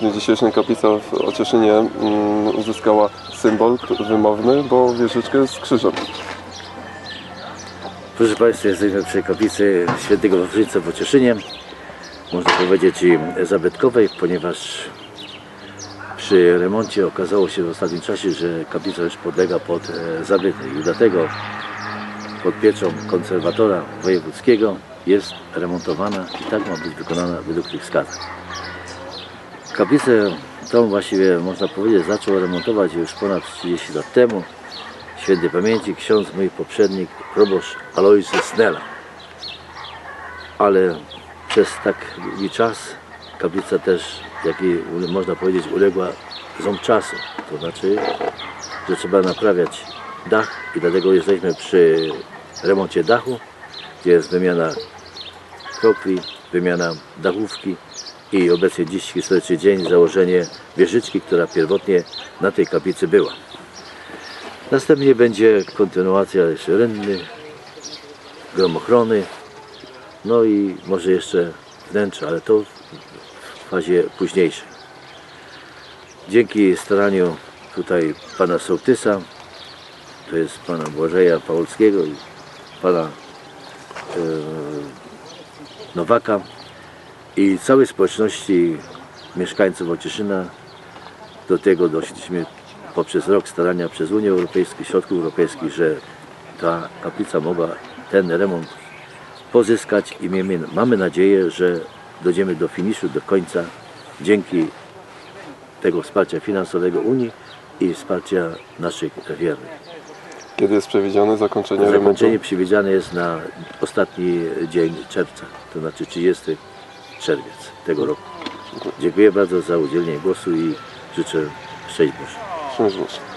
Dniu dzisiejszym kaplica w Ocieszynie mm, uzyskała symbol wymowny, bo wieżyczkę z krzyżem. Proszę Państwa, jesteśmy przy kaplicy świętego Wawrzyńca w Ocieszynie. Można powiedzieć zabytkowej, ponieważ przy remoncie okazało się w ostatnim czasie, że kaplica już podlega pod e, zabytek i dlatego pod pieczą konserwatora wojewódzkiego jest remontowana i tak ma być wykonana według tych wskazań. Kaplicę tą właściwie można powiedzieć zaczął remontować już ponad 30 lat temu. Świętej pamięci ksiądz mój poprzednik proboszcz Alojzy Snella. Ale przez tak długi czas kaplica też, jak i można powiedzieć, uległa ząb czasu. To znaczy, że trzeba naprawiać dach i dlatego jesteśmy przy remoncie dachu, gdzie jest wymiana kropli, wymiana dachówki i obecnie dziś historyczny dzień założenie wieżyczki, która pierwotnie na tej kaplicy była. Następnie będzie kontynuacja jeszcze rynny, gromochrony, no i może jeszcze wnętrze, ale to w fazie późniejszej. Dzięki staraniu tutaj pana sołtysa, to jest pana Błażeja Pałolskiego i pana e, Nowaka i całej społeczności mieszkańców Ocieszyna do tego doszliśmy poprzez rok starania przez Unię Europejską, środków europejskich, że ta kaplica mogła ten remont pozyskać i mamy, mamy nadzieję, że dojdziemy do finiszu, do końca dzięki tego wsparcia finansowego Unii i wsparcia naszych wiernych. Kiedy jest przewidziane zakończenie remontu? Zakończenie przewidziane jest na ostatni dzień czerwca, to znaczy 30 czerwiec tego roku. Dziękuję bardzo za udzielenie głosu i życzę szczęść Boże. Szczęść Boże.